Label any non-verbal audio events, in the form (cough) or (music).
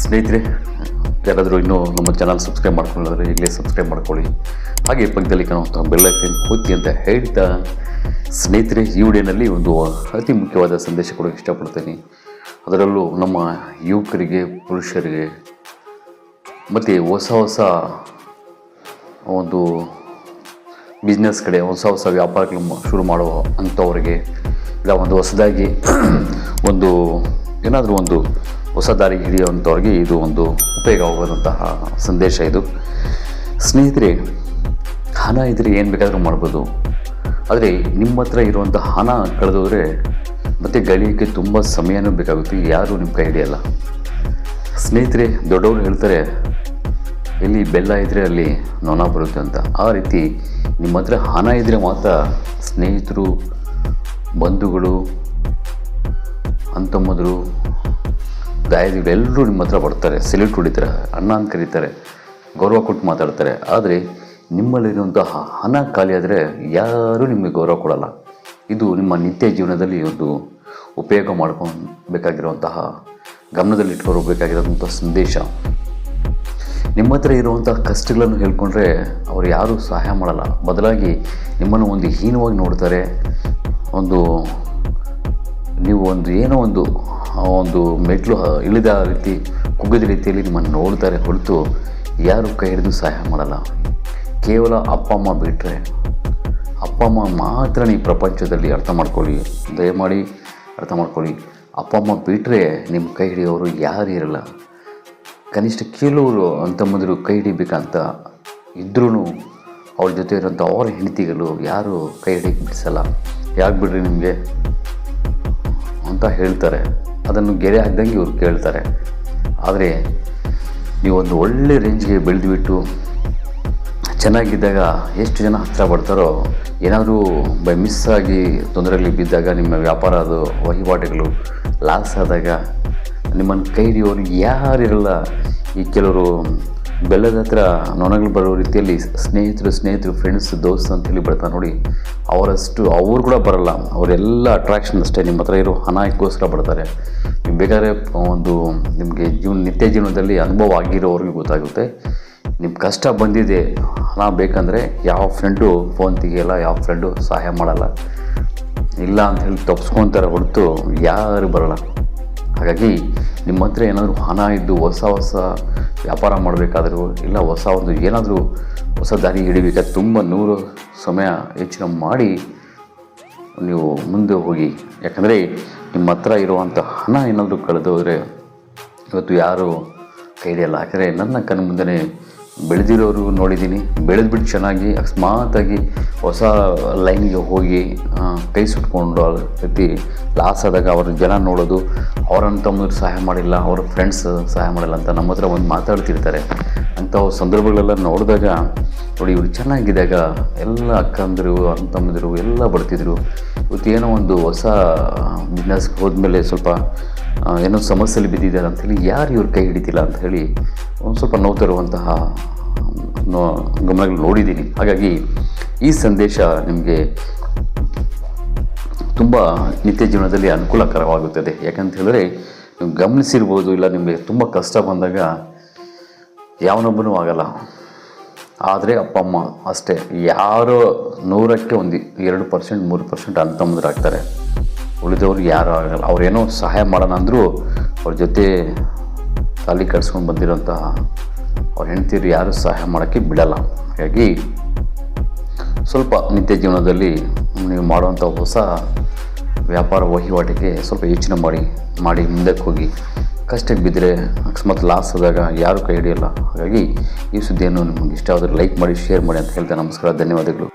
ಸ್ನೇಹಿತರೆ, ಯಾರಾದರೂ ಇನ್ನೂ ನಮ್ಮ ಚಾನಲ್ ಸಬ್ಸ್ಕ್ರೈಬ್ ಮಾಡ್ಕೊಳ್ಳೋದ್ರೆ ಈಗಲೇ ಸಬ್ಸ್ಕ್ರೈಬ್ ಮಾಡ್ಕೊಳ್ಳಿ. ಹಾಗೆ ಪಕ್ಕದಲ್ಲಿ ಕಾಣುವಂಥ ಬೆಲ್ಲೈಕನ್ ಒತ್ತಿ ಅಂತ ಹೇಳ್ತಾ ಸ್ನೇಹಿತರೆ, ಈ ವಿಡಿಯೋನಲ್ಲಿ ಒಂದು ಅತಿ ಮುಖ್ಯವಾದ ಸಂದೇಶ ಕೊಡೋಕ್ಕೆ ಇಷ್ಟಪಡ್ತೀನಿ. ಅದರಲ್ಲೂ ನಮ್ಮ ಯುವಕರಿಗೆ, ಪುರುಷರಿಗೆ, ಮತ್ತು ಹೊಸ ಹೊಸ ಒಂದು ಬಿಸ್ನೆಸ್ ಕಡೆ, ಹೊಸ ಹೊಸ ವ್ಯಾಪಾರಗಳು ಶುರು ಮಾಡುವ ಅಂಥವ್ರಿಗೆ, ಇಲ್ಲ ಒಂದು ಹೊಸದಾಗಿ (clears throat) ಒಂದು ಏನಾದರೂ ಒಂದು ಹೊಸ ದಾರಿ ಹಿಡಿಯುವಂಥವ್ರಿಗೆ ಇದು ಒಂದು ಉಪಯೋಗವಾಗುವಂತಹ ಸಂದೇಶ ಇದು. ಸ್ನೇಹಿತರೆ, ಹಣ ಇದ್ದರೆ ಏನು ಬೇಕಾದರೂ ಮಾಡ್ಬೋದು. ಆದರೆ ನಿಮ್ಮ ಹತ್ರ ಇರುವಂಥ ಹಣ ಕಳೆದೋದ್ರೆ ಮತ್ತು ಗಳಿಯೋಕ್ಕೆ ತುಂಬ ಸಮಯನೂ ಬೇಕಾಗುತ್ತೆ, ಯಾರೂ ನಿಮ್ಮ ಕೈ ಹಿಡಿಯಲ್ಲ. ಸ್ನೇಹಿತರೆ, ದೊಡ್ಡವರು ಹೇಳ್ತಾರೆ, ಎಲ್ಲಿ ಬೆಲ್ಲ ಇದ್ದರೆ ಅಲ್ಲಿ ನೊಣ ಬರುತ್ತೆ ಅಂತ. ಆ ರೀತಿ ನಿಮ್ಮ ಹತ್ರ ಹಣ ಇದ್ದರೆ ಮಾತ್ರ ಸ್ನೇಹಿತರು, ಬಂಧುಗಳು ಅಂತಮ್ಮದರು ದಾಯದಿಗಳು ಎಲ್ಲರೂ ನಿಮ್ಮ ಹತ್ರ ಬರ್ತಾರೆ ಸೆಲ್ಯೂಟ್ ಹೊಡಿತಾರೆ, ಅಣ್ಣ ಅಂತ ಕರೀತಾರೆ, ಗೌರವ ಕೊಟ್ಟು ಮಾತಾಡ್ತಾರೆ. ಆದರೆ ನಿಮ್ಮಲ್ಲಿರುವಂತಹ ಹಣ ಖಾಲಿ ಆದರೆ ಯಾರೂ ನಿಮಗೆ ಗೌರವ ಕೊಡಲ್ಲ. ಇದು ನಿಮ್ಮ ನಿತ್ಯ ಜೀವನದಲ್ಲಿ ಒಂದು ಉಪಯೋಗ ಮಾಡ್ಕೊಬೇಕಾಗಿರುವಂತಹ ಗಮನದಲ್ಲಿಟ್ಕೊಳ್ಬೇಕಾಗಿರೋಂಥ ಸಂದೇಶ. ನಿಮ್ಮ ಹತ್ರ ಇರುವಂಥ ಕಷ್ಟಗಳನ್ನು ಹೇಳ್ಕೊಂಡ್ರೆ ಅವರು ಯಾರೂ ಸಹಾಯ ಮಾಡಲ್ಲ. ಬದಲಾಗಿ ನಿಮ್ಮನ್ನು ಒಂದು ಹೀನವಾಗಿ ನೋಡ್ತಾರೆ, ಒಂದು ನೀವು ಒಂದು ಏನೋ ಒಂದು ಒಂದು ಮೆಟ್ಲು ಇಳಿದ ರೀತಿ, ಕುಗ್ಗದ ರೀತಿಯಲ್ಲಿ ನಿಮ್ಮನ್ನು ನೋಡ್ತಾರೆ ಹೊರತು ಯಾರು ಕೈ ಹಿಡಿದು ಸಹಾಯ ಮಾಡಲ್ಲ. ಕೇವಲ ಅಪ್ಪ, ಅಮ್ಮ ಬಿಟ್ಟರೆ ಅಪ್ಪ, ಅಮ್ಮ ಮಾತ್ರ ನೀವು ಪ್ರಪಂಚದಲ್ಲಿ ಅರ್ಥ ಮಾಡ್ಕೊಳ್ಳಿ. ದಯಮಾಡಿ ಅರ್ಥ ಮಾಡ್ಕೊಳ್ಳಿ. ಅಪ್ಪ, ಅಮ್ಮ ಬಿಟ್ಟರೆ ನಿಮ್ಮ ಕೈ ಹಿಡಿಯೋರು ಯಾರು ಇರಲ್ಲ. ಕನಿಷ್ಠ ಕೆಲವರು ಅಂತಮ್ಮಂದರು ಕೈ ಹಿಡಿಬೇಕಂತ ಇದ್ರೂ ಅವ್ರ ಜೊತೆ ಇರೋಂಥ ಅವ್ರ ಹೆಂಡತಿಗಳು ಯಾರು ಕೈ ಹಿಡಿಯಕ್ಕೆ ಬಿಡಿಸಲ್ಲ. ಯಾಕೆ ಬಿಡ್ರಿ ನಿಮಗೆ? ಅಂತ ಹೇಳ್ತಾರೆ. ಅದನ್ನು ಗೆರೆ ಹಾಕ್ದಂಗೆ ಇವ್ರು ಕೇಳ್ತಾರೆ. ಆದರೆ ನೀವೊಂದು ಒಳ್ಳೆ ರೇಂಜ್ಗೆ ಬೆಳೆದುಬಿಟ್ಟು ಚೆನ್ನಾಗಿದ್ದಾಗ ಎಷ್ಟು ಜನ ಹತ್ತಿರ ಬರ್ತಾರೋ, ಏನಾದರೂ ಬೈ ಮಿಸ್ ಆಗಿ ತೊಂದರೆಯಲ್ಲಿ ಬಿದ್ದಾಗ ನಿಮ್ಮ ವ್ಯಾಪಾರ ಅದು ವಹಿವಾಟುಗಳು ಲಾಸ್ ಆದಾಗ ನಿಮ್ಮನ್ನು ಕೈ ಹಿಡಿಯೋರು ಯಾರಿರಲ್ಲ ಈ ಕೆಲವರು ಬೆಲ್ಲದ ಹತ್ರ ನೊಣಗಳು ಬರೋ ರೀತಿಯಲ್ಲಿ ಸ್ನೇಹಿತರು ಸ್ನೇಹಿತರು ಫ್ರೆಂಡ್ಸ್ ದೋಸ್ತ್ ಅಂತೇಳಿ ಬರ್ತಾರೆ ನೋಡಿ, ಅವರಷ್ಟು, ಅವ್ರು ಕೂಡ ಬರಲ್ಲ. ಅವರೆಲ್ಲ ಅಟ್ರಾಕ್ಷನ್ ಅಷ್ಟೇ, ನಿಮ್ಮ ಹತ್ರ ಇರೋ ಹಣಕ್ಕೋಸ್ಕರ ಬರ್ತಾರೆ. ನೀವು ಬೇಕಾದ್ರೆ ಒಂದು ನಿಮಗೆ ಜೀವನ, ನಿತ್ಯ ಜೀವನದಲ್ಲಿ ಅನುಭವ ಆಗಿರೋವ್ರಿಗೆ ಗೊತ್ತಾಗುತ್ತೆ. ನಿಮ್ಮ ಕಷ್ಟ ಬಂದಿದೆ, ಹಣ ಬೇಕಂದರೆ ಯಾವ ಫ್ರೆಂಡು ಫೋನ್ ತೆಗಿಯಲ್ಲ, ಯಾವ ಫ್ರೆಂಡು ಸಹಾಯ ಮಾಡಲ್ಲ. ಇಲ್ಲ ಅಂತ ಹೇಳಿ ತಪ್ಸ್ಕೊತಾರೆ ಹೊರತು ಯಾರು ಬರಲ್ಲ. ಹಾಗಾಗಿ ನಿಮ್ಮ ಹತ್ರ ಏನಾದರೂ ಹಣ ಇದ್ದು ಹೊಸ ಹೊಸ ವ್ಯಾಪಾರ ಮಾಡಬೇಕಾದ್ರೂ ಇಲ್ಲ, ಹೊಸ ಒಂದು ಏನಾದರೂ ಹೊಸ ದಾರಿ ಹಿಡಿಬೇಕಾದ್ರೆ ತುಂಬ ನೂರು ಸಮಯ ಹೆಚ್ಚಿನ ಮಾಡಿ ನೀವು ಮುಂದೆ ಹೋಗಿ. ಯಾಕಂದರೆ ನಿಮ್ಮ ಹತ್ರ ಇರುವಂಥ ಹಣ ಏನಾದರೂ ಕಳೆದೋದ್ರೆ ಇವತ್ತು ಯಾರು ಕೈಡಿಯಲ್ಲ ಯಾಕಂದರೆ ನನ್ನ ಕಣ್ಣು ಮುಂದೆ ಬೆಳೆದಿರೋರು ನೋಡಿದ್ದೀನಿ. ಬೆಳೆದ್ಬಿಟ್ಟು ಚೆನ್ನಾಗಿ, ಅಕಸ್ಮಾತಾಗಿ ಹೊಸ ಲೈನ್ಗೆ ಹೋಗಿ ಕೈ ಸುಟ್ಕೊಂಡು ಪ್ರತಿ ರೀತಿ ಲಾಸ್ ಆದಾಗ ಅವ್ರ ಜನ ನೋಡೋದು, ಅವರನ್ನು ತಮ್ಮದ್ರು ಸಹಾಯ ಮಾಡಿಲ್ಲ, ಅವ್ರ ಫ್ರೆಂಡ್ಸ್ ಸಹಾಯ ಮಾಡಿಲ್ಲ ಅಂತ ನಮ್ಮ ಹತ್ರ ಒಂದು ಮಾತಾಡ್ತಿರ್ತಾರೆ. ಅಂಥ ಸಂದರ್ಭಗಳೆಲ್ಲ ನೋಡಿದಾಗ, ನೋಡಿ ಇವರು ಚೆನ್ನಾಗಿದ್ದಾಗ ಎಲ್ಲ ಅಕ್ಕಂದಿರು ಅಣ್ಣ ತಮ್ಮದಿರು ಎಲ್ಲ ಬರ್ತಿದ್ರು. ಇವತ್ತು ಒಂದು ಹೊಸ ಬಿಸ್ನೆಸ್ಗೆ ಹೋದ್ಮೇಲೆ ಸ್ವಲ್ಪ ಏನೋ ಸಮಸ್ಯೆಯಲ್ಲಿ ಬಿದ್ದಿದ್ದಾರೆ ಅಂಥೇಳಿ ಯಾರು ಇವ್ರ ಕೈ ಹಿಡಿತಿಲ್ಲ ಅಂತ ಹೇಳಿ ಒಂದು ಸ್ವಲ್ಪ ನೋವು ತರುವಂತಹ ಗಮನಗಳು ನೋಡಿದ್ದೀನಿ. ಹಾಗಾಗಿ ಈ ಸಂದೇಶ ನಿಮಗೆ ತುಂಬ ನಿತ್ಯ ಜೀವನದಲ್ಲಿ ಅನುಕೂಲಕರವಾಗುತ್ತದೆ. ಯಾಕಂತ ಹೇಳಿದ್ರೆ ನೀವು ಗಮನಿಸಿರ್ಬೋದು ಇಲ್ಲ ನಿಮಗೆ ತುಂಬ ಕಷ್ಟ ಬಂದಾಗ ಯಾವನೊಬ್ಬನೂ ಆಗಲ್ಲ. ಆದರೆ ಅಪ್ಪ, ಅಮ್ಮ ಅಷ್ಟೇ. ಯಾರೋ ನೂರಕ್ಕೆ ಒಂದು ಎರಡು ಪರ್ಸೆಂಟ್ ಮೂರು ಪರ್ಸೆಂಟ್ ಅಂತಮ್ಮಂದ್ರಾಗ್ತಾರೆ ಉಳಿದವ್ರು ಯಾರು ಆಗಲ್ಲ. ಅವ್ರೇನೋ ಸಹಾಯ ಮಾಡೋಣ ಅಂದರೂ ಅವ್ರ ಜೊತೆ ತಾಲಿ ಕಟ್ಸ್ಕೊಂಡು ಬಂದಿರೋಂತಹ ಅವ್ರ ಹೆಂಡ್ತಿರು ಯಾರು ಸಹಾಯ ಮಾಡೋಕ್ಕೆ ಬಿಡಲ್ಲ. ಹಾಗಾಗಿ ಸ್ವಲ್ಪ ನಿತ್ಯ ಜೀವನದಲ್ಲಿ ನೀವು ಮಾಡುವಂಥ ಹೊಸ ವ್ಯಾಪಾರ ವಹಿವಾಟಿಗೆ ಸ್ವಲ್ಪ ಯೋಚನೆ ಮಾಡಿ ಮಾಡಿ ಮುಂದಕ್ಕೆ ಹೋಗಿ. ಕಷ್ಟಕ್ಕೆ ಬಿದ್ದರೆ ಅಕಸ್ಮಾತ್ ಲಾಸ್ ಆದಾಗ ಯಾರೂ ಕೈ ಹಿಡಿಯಲ್ಲ. ಹಾಗಾಗಿ ಈ ಸುದ್ದಿಯನ್ನು ನಿಮಗೆ ಇಷ್ಟ ಆದರೆ ಲೈಕ್ ಮಾಡಿ ಶೇರ್ ಮಾಡಿ ಅಂತ ಹೇಳ್ತಾ ನಮಸ್ಕಾರ, ಧನ್ಯವಾದಗಳು.